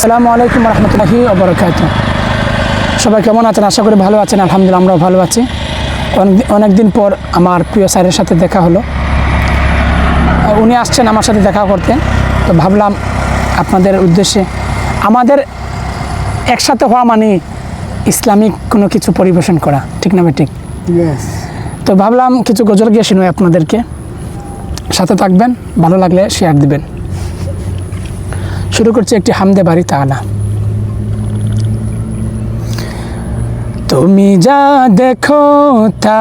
আসসালামু আলাইকুম রহমতুল্লাহি অবরকাত সবাই কেমন আছেন? আশা করি ভালো আছেন আলহামদুলিল্লাহ আমরাও ভালো আছি। অনেক- অনেকদিন পর আমার প্রিয় স্যারের সাথে দেখা হলো। উনি আসছেন আমার সাথে দেখা করতে। তো ভাবলাম আপনাদের উদ্দেশ্যে আমাদের একসাথে হওয়া মানে ইসলামিক কোনো কিছু পরিবেশন করা ঠিক না ঠিক. তো ভাবলাম কিছু গজল গিয়ে শুনুই আপনাদেরকে। সাথে থাকবেন ভালো লাগলে শেয়ার দিবেন। শুরু করছে একটি হামদে বাড়ি তালা। তুমি যা দেখো তা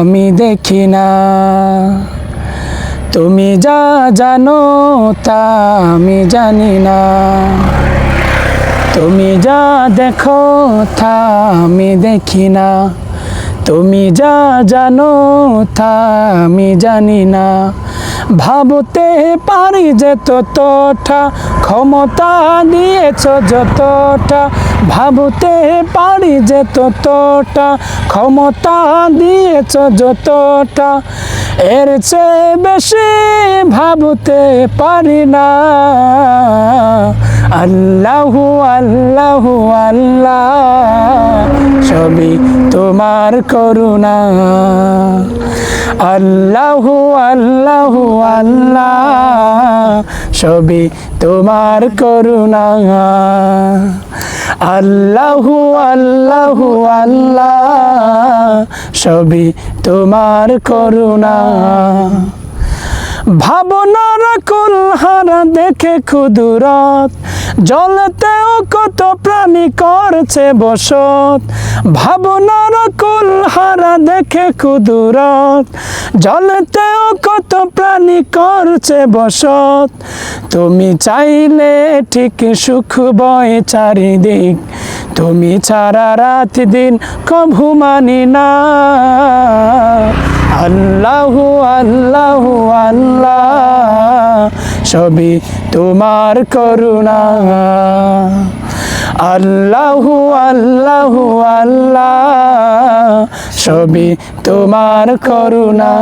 আমি দেখি না। তুমি যা জানো তা আমি জানি না। তুমি যা দেখো তা আমি দেখি না। তুমি যা জানো তা আমি জানি না। ভাবতে পারি যে ততটা ক্ষমতা দিয়েছ যতটা। ভাবতে পারি যে ততটা ক্ষমতা দিয়েছ যতটা। এর চেয়ে বেশি ভাবতে পারি না। আল্লাহু আল্লাহু, আল্লাহ, সবই তোমার করুণা। আল্লাহু আল্লাহু আল্লাহ সবই তোমার করুণা। আল্লাহু আল্লাহু আল্লাহ সবই তোমার করুণা। ভাবনার কুলহারা দেখে ক্ষুদুরত, জলতেও কত প্রাণী করছে বসত। ভাবনার কুলহারা দেখে ক্ষুদুরত, জলতেও কত প্রাণী করছে বসত। তুমি চাইলে ঠিক সুখ বয় চারিদিক, তুমি ছাড়া রাত দিন কভু মানি না। সবই তোমার করুণা। আল্লাহু আল্লাহু আল্লাহ সবই তোমার করুণা।